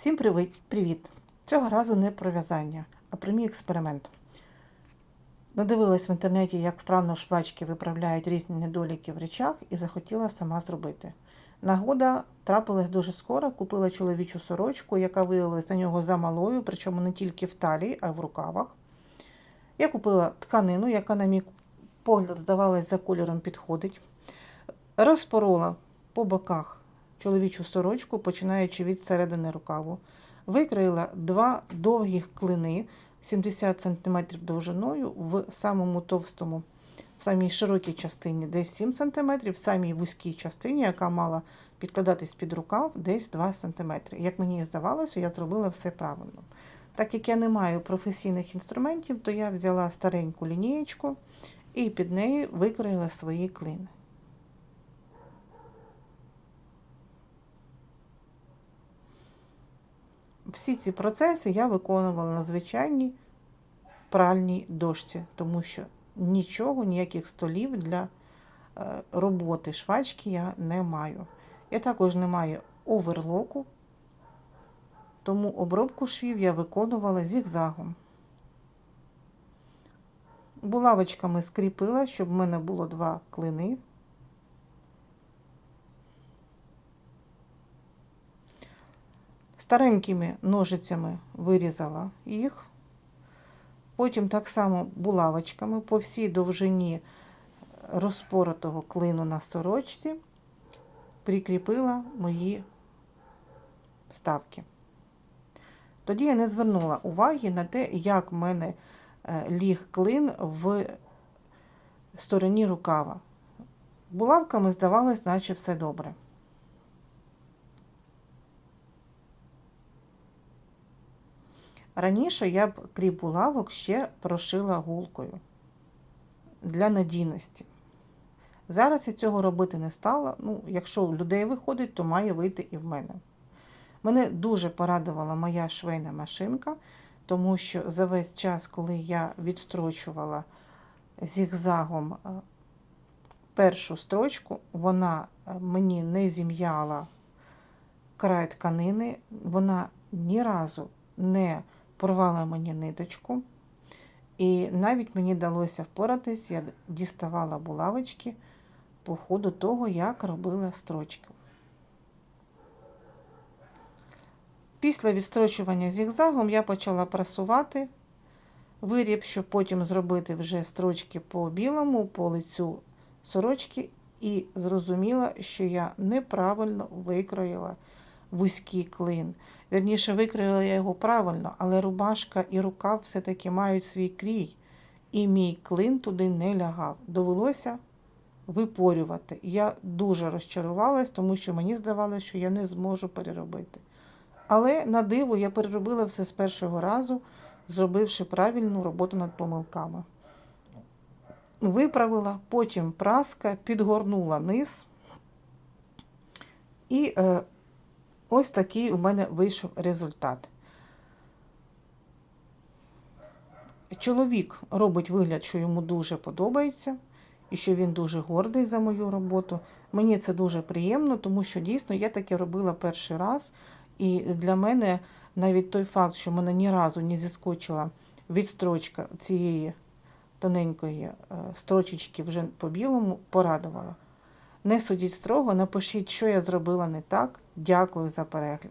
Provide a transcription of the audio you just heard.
Всім привіт! Цього разу не про в'язання, а про мій експеримент. Надивилась в інтернеті, як вправно швачки виправляють різні недоліки в речах і захотіла сама зробити. Нагода трапилась дуже скоро, купила чоловічу сорочку, яка виявилась на нього замалою, причому не тільки в талії, а й в рукавах. Я купила тканину, яка, на мій погляд, здавалась, за кольором підходить. Розпорола по боках чоловічу сорочку, починаючи від середини рукаву. Викроїла два довгих клини 70 см довжиною в самому товстому, в самій широкій частині десь 7 см, в самій вузькій частині, яка мала підкладатись під рукав, десь 2 см. Як мені здавалося, я зробила все правильно. Так як я не маю професійних інструментів, то я взяла стареньку лінієчку і під нею викроїла свої клини. Всі ці процеси я виконувала на звичайній пральній дошці, тому що нічого, ніяких столів для е, роботи швачки я не маю. Я також не маю оверлоку, тому обробку швів я виконувала зігзагом. Булавочками скріпила, щоб в мене було два клини. Старенькими ножицями вирізала їх. Потім так само булавочками по всій довжині розпоротого клину на сорочці прикріпила мої вставки. Тоді я не звернула уваги на те, як в мене е, ліг клин в стороні рукава. Булавками здавалось, наче все добре. Раніше я б крім булавок ще прошила гулкою для надійності. Зараз я цього робити не стала. Ну, якщо у людей виходить, то має вийти і в мене. Мене дуже порадувала моя швейна машинка, тому що за весь час, коли я відстрочувала зігзагом е, першу строчку, вона е, мені не зім'яла край тканини, вона ні разу не порвала мені ниточку. І навіть мені вдалося впоратись, я діставала булавочки по ходу того, як робила строчки. Після відстрочування зігзагом я почала прасувати виріб, щоб потім зробити вже строчки по білому, по лицю сорочки, і зрозуміла, що я неправильно викроїла вузький клин. Вірніше, викроїла я його правильно, але рубашка і рукав все-таки мають свій крій, і мій клин туди не лягав. Довелося випорювати. Я дуже розчарувалась, тому що мені здавалося, що я не зможу переробити. Але на диво я переробила все з першого разу, зробивши правильну роботу над помилками. Виправила, потім праска, підгорнула низ. І е, ось такий у мене вийшов результат. Чоловік робить вигляд, що йому дуже подобається і що він дуже гордий за мою роботу. Мені це дуже приємно, тому що дійсно я таке робила перший раз. І для мене навіть той факт, що мене ні разу не зіскочила відстрочка цієї тоненької е, строчечки вже по білому, порадувала. Не судіть строго, напишіть, що я зробила не так. Дякую за перегляд.